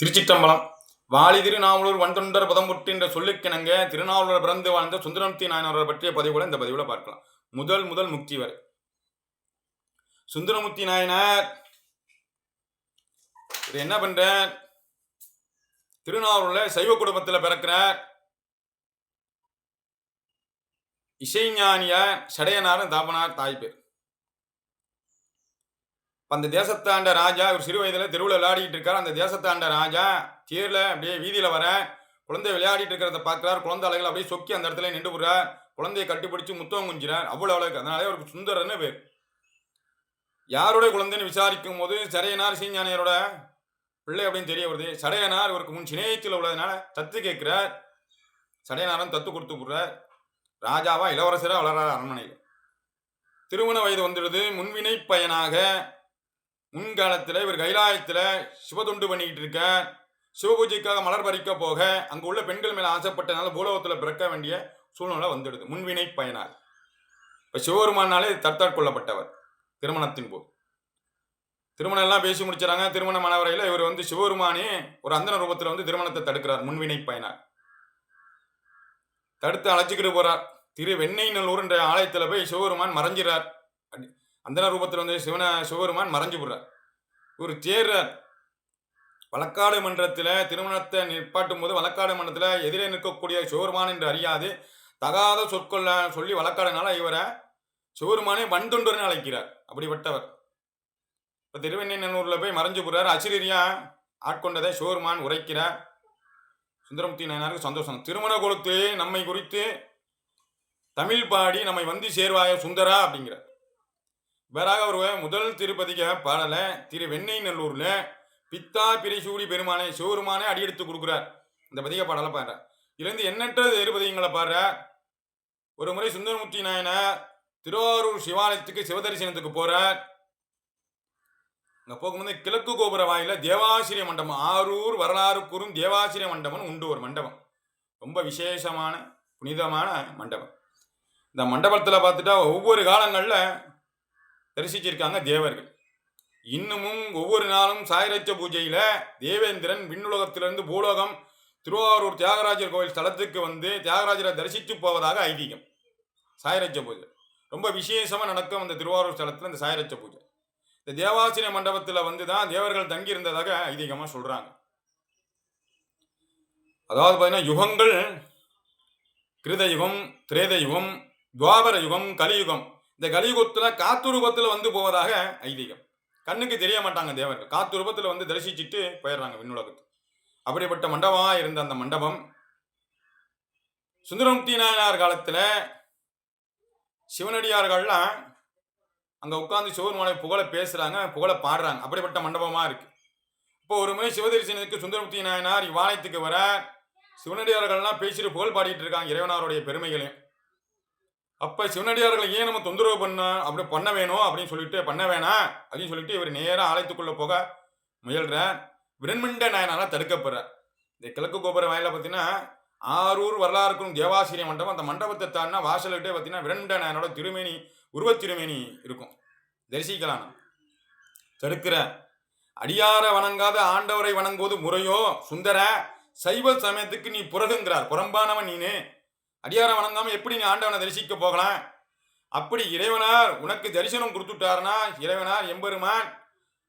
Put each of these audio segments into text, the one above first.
திருச்சிற்றம்பலம். வாலி திருநாவலூர் வன்தொண்டர் புதம்புட்டு என்ற சொல்லுக்கிணங்க திருநாவலூர் பிறந்து வாழ்ந்த சுந்தரமுத்தி நாயனவரை பற்றிய பதிவுகளை இந்த பதிவில் பார்க்கலாம். முதல் முதல் முக்தி வரை. சுந்தரமூர்த்தி நாயனார் இவர் என்ன பண்ற திருநாவலூர்ல சைவ குடும்பத்தில் பிறக்கிறார். இசைஞானிய சடையனாரும் தாபனார் தாய் பேர் அந்த தேசத்தாண்ட ராஜா ஒரு சிறு வயதில் தெருவில் விளையாடிட்டு இருக்கார். அந்த தேசத்தாண்ட ராஜா தேர்ல அப்படியே வீதியில் வர குழந்தை விளையாடிட்டு இருக்கிறத பார்க்குறார். குழந்தை அலைகள் அப்படியே சொக்கி அந்த இடத்துல நின்று போறார் குழந்தையை கட்டிப்பிடிச்சு முத்தம் குஞ்சினார் அவ்வளோ அழகு. அதனாலே அவருக்கு சுந்தரன்னு பேர். யாருடைய குழந்தைன்னு விசாரிக்கும் போது சடையனார் சீஞானியரோட பிள்ளை அப்படின்னு தெரிய வருது. சடையனார் இவருக்கு முன் சிநேகத்தில் உள்ளதுனால தத்து கேட்கிறார். சடையனாரும் தத்து கொடுத்து போடுறார். ராஜாவா இளவரசராக வளர்றார் அரண்மனையில். திருமண வயது வந்துடுது. முன்வினை பயனாக முன்காலத்தில் இவர் கைலாயத்தில் சிவதொண்டு பண்ணிக்கிட்டு இருக்க சிவபூஜைக்காக மலர் பறிக்க போக அங்கு உள்ள பெண்கள் மேலே ஆசைப்பட்டனால பூலோகத்தில் பிறக்க வேண்டிய சூழ்நிலை வந்துடுது. முன்வினை பயனாக இப்போ சிவபெருமானாலே தற்காட்கொள்ளப்பட்டவர் திருமணத்தின் போது. திருமணம் எல்லாம் பேசி முடிச்சாங்க திருமண மனவரையில் இவர் வந்து சிவபெருமானே ஒரு அந்தன ரூபத்தில் வந்து திருமணத்தை தடுக்கிறார் முன்வினை பயனார். தடுத்து அழைச்சிக்கிட்டு போறார். திரு வெண்ணெய் நல்லூர் என்ற ஆலயத்தில் போய் சிவபெருமான் மறைஞ்சிறார் அந்தன ரூபத்தில் வந்து சிவன சிவபெருமான் மறைஞ்சு போடுறார். ஒரு தேர்றார். வழக்காடு மன்றத்தில் திருமணத்தை நிற்பாட்டும் போது வழக்காடு மன்றத்தில் எதிரே நிற்கக்கூடிய சிவபெருமான் என்று அறியாது. தகாத சொற்கொள்ள சொல்லி வழக்காடுனால இவரை சிவபெருமானே வன்தொண்டர்னு அழைக்கிறார். அப்படிப்பட்டவர். இப்போ திருவெண்ணூரில் போய் மறைஞ்சு போடுறார். அசிரியா ஆட்கொண்டதை சிவபெருமான் உரைக்கிறார். சுந்தரமுத்தி நாயனாருக்கு சந்தோஷம். திருமண கொடுத்து நம்மை குறித்து தமிழ் பாடி நம்மை வந்து சேர்வாய சுந்தரா அப்படிங்கிறார். வேறாக ஒரு முதல் திருப்பதிக பாடல திரு வெண்ணெய் நல்லூர்ல பித்தா பிரிசூடி பெருமானை சிவருமானே அடியெடுத்து கொடுக்குறார். இந்த பதிக பாடலை பாடுறார் இதுலேருந்து எண்ணற்ற திருப்பதிகங்களை பாடுற. ஒரு முறை சுந்தரமூர்த்தி நாயனார் திருவாரூர் சிவாலயத்துக்கு சிவதரிசனத்துக்கு போறார். அங்க போகும்போது கிழக்கு கோபுர வாயில தேவாசிரிய மண்டபம் ஆரூர் வரலாறு கூறும் தேவாசிரிய மண்டபம் உண்டு ஒரு மண்டபம். ரொம்ப விசேஷமான புனிதமான மண்டபம். இந்த மண்டபத்தில் பார்த்துட்டா ஒவ்வொரு காலங்களில் தரிசிச்சிருக்காங்க தேவர்கள். இன்னமும் ஒவ்வொரு நாளும் சாயரட்ச பூஜையில் தேவேந்திரன் விண்ணுலகத்திலிருந்து பூலோகம் திருவாரூர் தியாகராஜர் கோவில் ஸ்தலத்துக்கு வந்து தியாகராஜரை தரிசித்து போவதாக ஐதீகம். சாயரட்ச பூஜை. ரொம்ப விசேஷமாக நடக்கும் அந்த திருவாரூர் ஸ்தலத்தில் இந்த சாயரட்ச பூஜை. இந்த தேவாசிரிய மண்டபத்தில் வந்து தான் தேவர்கள் தங்கி இருந்ததாக ஐதீகமாக சொல்கிறாங்க அதாவது பார்த்தீங்கன்னா யுகங்கள் கிருத யுகம் திரேத யுகம் துவாபர யுகம் கலியுகம் இந்த கலியுகத்தில் காத்துருபத்தில் வந்து போவதாக ஐதீகம். கண்ணுக்கு தெரிய மாட்டாங்க தேவர்கள் காத்துருபத்தில் வந்து தரிசிச்சுட்டு போயிடுறாங்க விண்ணுலகத்துக்கு. அப்படிப்பட்ட மண்டபமாக இருந்த அந்த மண்டபம் சுந்தரமுக்தி நாயனார் காலத்தில் சிவனடியார்கள்லாம் அங்கே உட்காந்து சிவபெருமானை புகழ பேசுகிறாங்க புகழ பாடுறாங்க. அப்படிப்பட்ட மண்டபமாக இருக்குது இப்போ ஒரு முறை சிவதரிசனத்துக்கு சுந்தரமுக்தி நாயனார் இவ்வாலயத்துக்கு வர சிவனடியார்கள்லாம் பேசிட்டு புகழ் பாடிட்டு இருக்காங்க இறைவனாருடைய பெருமைகளையும். அப்போ சிவனடியார்களை ஏன் நம்ம தொந்தரவு பண்ண அப்படி பண்ண வேணும் அப்படின்னு சொல்லிட்டு பண்ண வேணாம் அப்படின்னு சொல்லிட்டு இவர் நேராக ஆலயத்துக்குள்ளே போக முயல்றார். விரண்மண்ட நாயனால் தடுக்கப்படுறார். இந்த கிழக்கு கோபுர வாயில பார்த்தீங்கன்னா ஆரூர் வரலாறுக்கும் தேவாசிரிய மண்டபம் அந்த மண்டபத்தை தாண்டினா வாசல்கிட்டே பார்த்தீங்கன்னா விரண்மண்ட நாயனோட திருமேனி உருவத் திருமேனி இருக்கும். தரிசிக்கலாம். நம்ம. தடுக்கிற. அடியார வணங்காத ஆண்டவரை வணங்குவது முறையோ சுந்தர சைவ சமயத்துக்கு நீ புறகுங்கிறார். புறம்பானவன் நீனு. அடியாரை வணங்காம எப்படி நீ ஆண்டவனை தரிசிக்க போகலாம்? அப்படி இறைவனார் உனக்கு தரிசனம் கொடுத்துட்டார்னா இறைவனார் எம்பெருமான்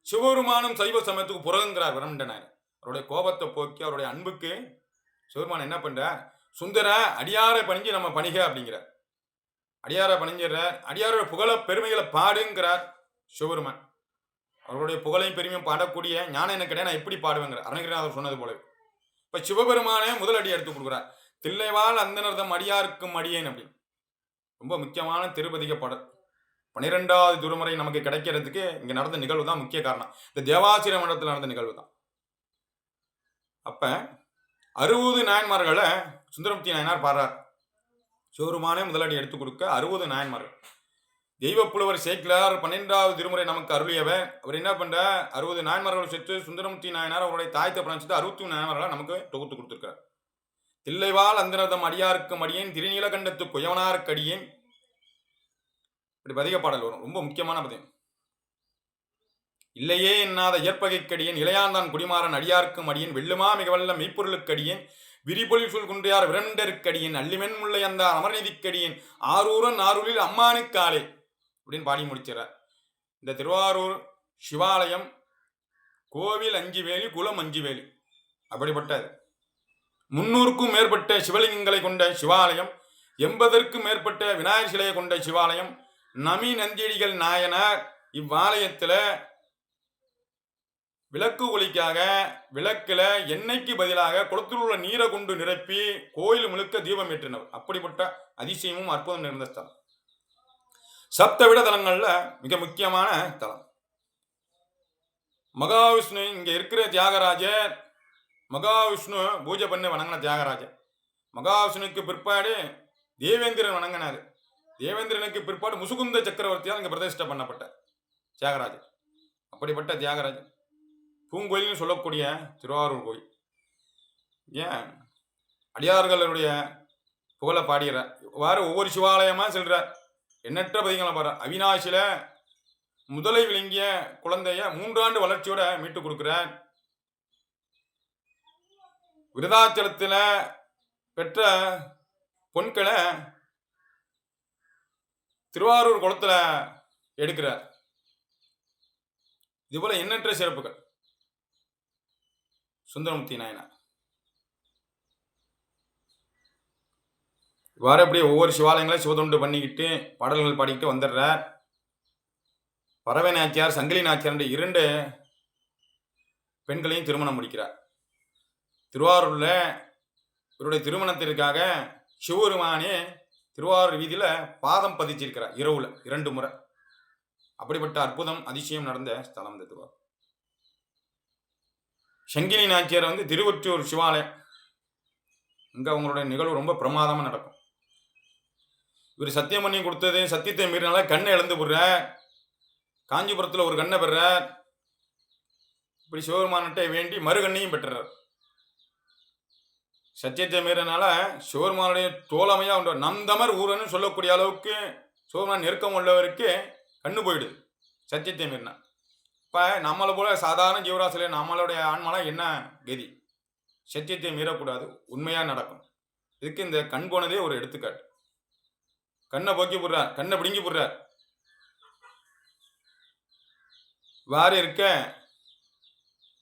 சிவபெருமானும் சைவ சமயத்துக்கு புறகுங்கிறார் விரண்டனார். அவருடைய கோபத்தை போக்கி அவருடைய அன்புக்கு சிவபெருமான் என்ன பண்ணுறார் சுந்தர அடியாரை பணிஞ்சு நம்ம பணிக அப்படிங்கிறார். அடியாரை பணிஞ்சிடுறார். அடியாரோட புகழ பெருமைகளை பாடுங்கிறார் சிவபெருமான். அவருடைய புகழையும் பெருமையும் பாடக்கூடிய ஞானம் எனக்கு கிடையாது நான் எப்படி பாடுவேங்கிற அருணகிரிநாதர் சொன்னது போல இப்போ சிவபெருமானே முதல் அடி எடுத்து கொடுக்குறார். தில்லைவாள் அந்தனர்தம் அடியாருக்கும் அடியேன் அப்படின்னு ரொம்ப முக்கியமான திருப்பதிக பாடல். பன்னிரெண்டாவது திருமுறை நமக்கு கிடைக்கிறதுக்கு இங்கே நடந்த நிகழ்வு தான் முக்கிய காரணம். இந்த தேவாசிர மண்டலத்தில் நடந்த நிகழ்வு தான். அப்போ அறுபது நாயன்மார்களை சுந்தரமுத்தி நாயனார் பாடுறார். சிவருமானே முதலடி எடுத்து கொடுக்க அறுபது நாயன்மார்கள். தெய்வப்புலவர் சேக்கிலார் பன்னிரெண்டாவது திருமுறை நமக்கு அருளியவர். அவர் என்ன பண்ணுற அறுபது நாயன்மார்கள் சேர்த்து சுந்தரமுத்தி நாயனார் அவருடைய தாயத்தை பிராணிச்சுட்டு அறுபத்தி நாயன்மார்களை நமக்கு தொகுத்து கொடுத்துருக்கார் தில்லைவால் அந்தனதம் அடியாருக்கும் அடியேன் திருநீலகண்டத்து குயவனாருக்கு அடியேன். இப்படி பதிக பாடல் வரும். ரொம்ப முக்கியமான பதியம் இல்லையே என்னாத இயற்பகைக்கடியேன் இளையாந்தான் குடிமாறன் அடியார்க்கும் அடியன் வெள்ளுமா மிக வல்ல மெய்ப்பொருளுக்கடியன் விரிபொழில் சொல் குன்றையார் விரண்டருக்கடியன் அள்ளிமென் முல்லை அந்த அமர்நீதிக்கடியின் ஆரூரன் ஆரூரில் அம்மானுக்காலே அப்படின்னு பாடி முடிச்சிடறார். இந்த திருவாரூர் சிவாலயம் கோவில் அஞ்சு வேலி குலம் அஞ்சு வேலி அப்படிப்பட்டது. முன்னூறுக்கும் மேற்பட்ட சிவலிங்கங்களை கொண்ட சிவாலயம் எண்பதற்கும் மேற்பட்ட விநாயகர் சிலையை கொண்ட சிவாலயம் நமி நந்தியடிகள் நாயனார் இவ்வாலயத்தில் விளக்கு ஒளிக்காக விளக்கில் எண்ணெய்க்கு பதிலாக குளத்தில் உள்ள நீரை கொண்டு நிரப்பி கோயில் முழுக்க தீபம் ஏற்றினவர் அப்படிப்பட்ட அதிசயமும் அற்புதம் நிறைந்த ஸ்தலம். சப்தவிட தலங்களில் மிக முக்கியமான தலம். மகாவிஷ்ணு இங்கே இருக்கிற தியாகராஜர் மகாவிஷ்ணு பூஜை பண்ணி வணங்கின தியாகராஜன். மகாவிஷ்ணுக்கு பிற்பாடு தேவேந்திரன் வணங்கினார். தேவேந்திரனுக்கு பிற்பாடு முசுகுந்த சக்கரவர்த்தியால் இங்கே பிரதிஷ்டை பண்ணப்பட்ட தியாகராஜன். அப்படிப்பட்ட தியாகராஜன். பூங்கோயில்னு சொல்லக்கூடிய திருவாரூர் கோயில். ஏன்? அடியார்களுடைய புகழை பாடுகிறார் வாரம் ஒவ்வொரு சிவாலயமாக செல்கிறார் எண்ணற்ற பதிகளை பாரு அவினாசியில் முதலை விளங்கிய குழந்தைய மூன்றாண்டு வளர்ச்சியோட மீட்டு கொடுக்குறேன் விருதாச்சலத்தில் பெற்ற பொன்களை திருவாரூர் குளத்தில் எடுக்கிறார். இதுபோல எண்ணற்ற சிறப்புகள். சுந்தரமூர்த்தி நாயனார். இவ்வாறு அப்படியே ஒவ்வொரு சிவாலயங்களையும் சிவதொண்டு பண்ணிக்கிட்டு பாடல்கள் பாடிக்கிட்டு வந்துடுறார். பறவை நாச்சியார் சங்கிலி நாச்சியார் இரண்டு பெண்களையும் திருமணம் முடிக்கிறார். திருவாரூரில் இவருடைய திருமணத்திற்காக சிவபெருமானே திருவாரூர் வீதியில் பாதம் பதிச்சிருக்கிறார் இரவில் இரண்டு முறை. அப்படிப்பட்ட அற்புதம் அதிசயம் நடந்த ஸ்தலம் இந்த திருவாரூர். சங்கிலி நாச்சியார் வந்து திருவொற்றியூர் சிவாலயம். இங்கே அவங்களுடைய நிகழ்வு ரொம்ப பிரமாதமாக நடக்கும். இவர் சத்தியம் பண்ணி கொடுத்தது சத்தியத்தை மீறினால கண்ணை இழந்து போடுறார். காஞ்சிபுரத்தில் ஒரு கண்ணை பெறார் இப்படி சிவபெருமான்கிட்ட வேண்டி மறுகண்ணையும் பெற்றார் சத்தியத்தை மீறினால சிவபெருமானுடைய தோழமையாக உண்டு. நந்தமர் ஊரன்னு சொல்லக்கூடிய அளவுக்கு சிவருமான் நெருக்கம் உள்ளவருக்கு கண்ணு போயிடுது. சத்தியத்தை மீறினா இப்போ நம்மளை போல சாதாரண ஜீவராசில நம்மளுடைய ஆன்மாலாம் என்ன கதி? சத்தியத்தை மீறக்கூடாது. உண்மையாக நடக்கும். இதுக்கு இந்த கண் போனதே ஒரு எடுத்துக்காட்டு. கண்ணை போக்கி போடுறார். கண்ணை பிடுங்கி போடுறார். வாரி இருக்க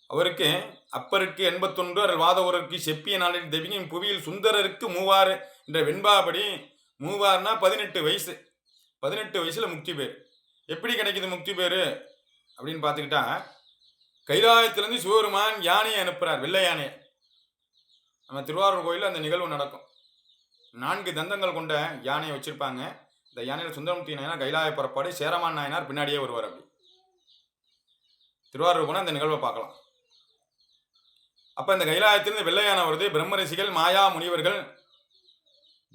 அவருக்கு அப்பருக்கு எண்பத்தொன்று அருள் வாதவருக்கு செப்பிய நாளில் தெவியும் புவியில் சுந்தரருக்கு மூவாறு என்ற வெண்பாபடி மூவாறுனா பதினெட்டு வயசு. பதினெட்டு வயசில் முக்தி பேர். எப்படி கிடைக்குது முக்தி பேர்? அப்படின்னு பார்த்துக்கிட்டா கைலாயத்திலேருந்து சிவபெருமான் யானையை அனுப்புகிறார் வெள்ளை யானையை. நம்ம திருவாரூர் கோயிலில் அந்த நிகழ்வு நடக்கும். நான்கு தந்தங்கள் கொண்ட யானையை வச்சுருப்பாங்க. இந்த யானையில் சுந்தரமூர்த்தி நாயனார் கைலாய புறப்பாடு சேரமான் நாயனார் பின்னாடியே வருவார் அப்படி. திருவாரூர் போனால் அந்த நிகழ்வை பார்க்கலாம். அப்போ இந்த கைலாயத்திலிருந்து வெள்ளையான வருது. பிரம்மரிஷிகள் மாயா முனிவர்கள்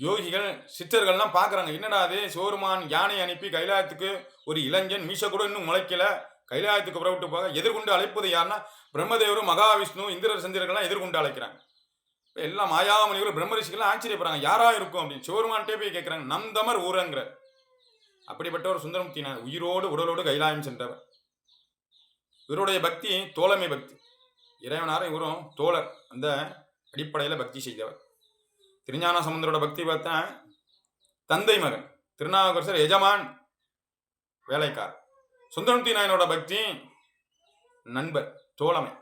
யோகிகள் சித்தர்கள்லாம் பார்க்குறாங்க என்னடா அது சிவருமான் யானை அனுப்பி கைலாயத்துக்கு ஒரு இளைஞன் மீச கூட இன்னும் முளைக்கல. கைலாயத்துக்கு புறப்பட்டு போக எதிர்கொண்டு அழைப்பது யாருன்னா பிரம்மதேவரும் மகாவிஷ்ணு இந்திரர் சந்திரர்கள்லாம் எதிர்கொண்டு அழைக்கிறாங்க. எல்லா எல்லாம் மாயாமணிகள் பிரம்மரிஷிகள்லாம் ஆச்சரியப்படுறாங்க. யாரா இருக்கும் அப்படின்னு. சிவருமான்ட்டே போய் கேட்குறாங்க நந்தமர் ஊரங்கிற அப்படிப்பட்ட ஒரு சுந்தரமுக்தி உயிரோடு உடலோடு கைலாயம் சென்றவர். இவருடைய பக்தி தோழமை பக்தி. இறைவனாரும் இவரும் தோழர் அந்த அடிப்படையில் பக்தி செய்தவர். திருஞான சமுந்தரோட பக்தி பார்த்தா தந்தை மகன் திருநாவுக்கரசர் எஜமான் வேலைக்கார். சுந்தரமுத்தி நாயனோட பக்தி நண்பர் தோழமை.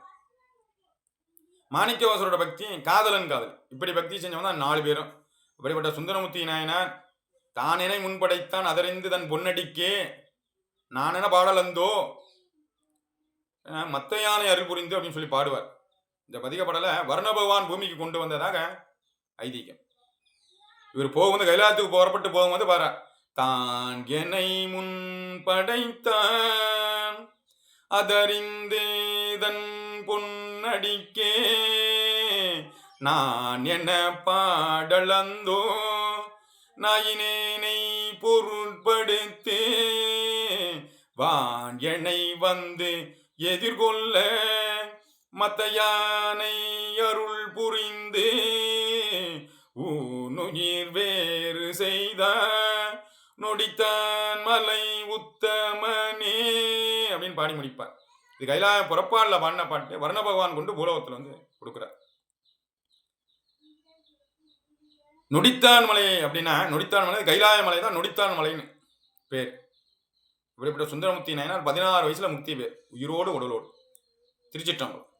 மாணிக்கவாசரோட பக்தி காதலன் காதல். இப்படி பக்தி செஞ்சவங்க தான் நாலு பேரும். இப்படிப்பட்ட சுந்தரமூர்த்தி நாயனார் தானினை முன்படைத்தான் அதறிந்து தன் பொன்னடிக்கே நான் என்ன பாடலந்தோ மத்த யானை அருள் புரிந்து அப்படின்னு சொல்லி பாடுவார். இந்த பதிக பாடலை பூமிக்கு கொண்டு வந்ததாக ஐதீகம். இவர் போகும்போது கைலாயத்துக்கு போறப்பட்டு போகும்போது பாரு தான் என்னை முன் படைத்தான் அதறிந்தேதன் பொன்னடிக்கே நான் என்ன பாடலந்தோ நாயினேனை பொருட்படுத்தே வான் என்னை வந்து எதிர்கொள்ள மத்த யானை அருள் புரிந்து. ஊனுயிர் வேறு செய்த நொடித்தான் மலை உத்தமனே அப்படின்னு பாடி முடிப்பார். இது கைலாய புறப்பாடில் பாடின பாட்டு. வர்ண பகவான் கொண்டு பூலோகத்தில் வந்து கொடுக்குறார். நொடித்தான் மலை அப்படின்னா நொடித்தான் மலை கைலாய மலை தான் நொடித்தான் மலைன்னு பேர். இப்படிப்பட்ட சுந்தரமூர்த்தி நாயனார் பதினாறு வயசுல முக்தி உயிரோடு உடலோடு. திருச்சிற்றம்பலம்.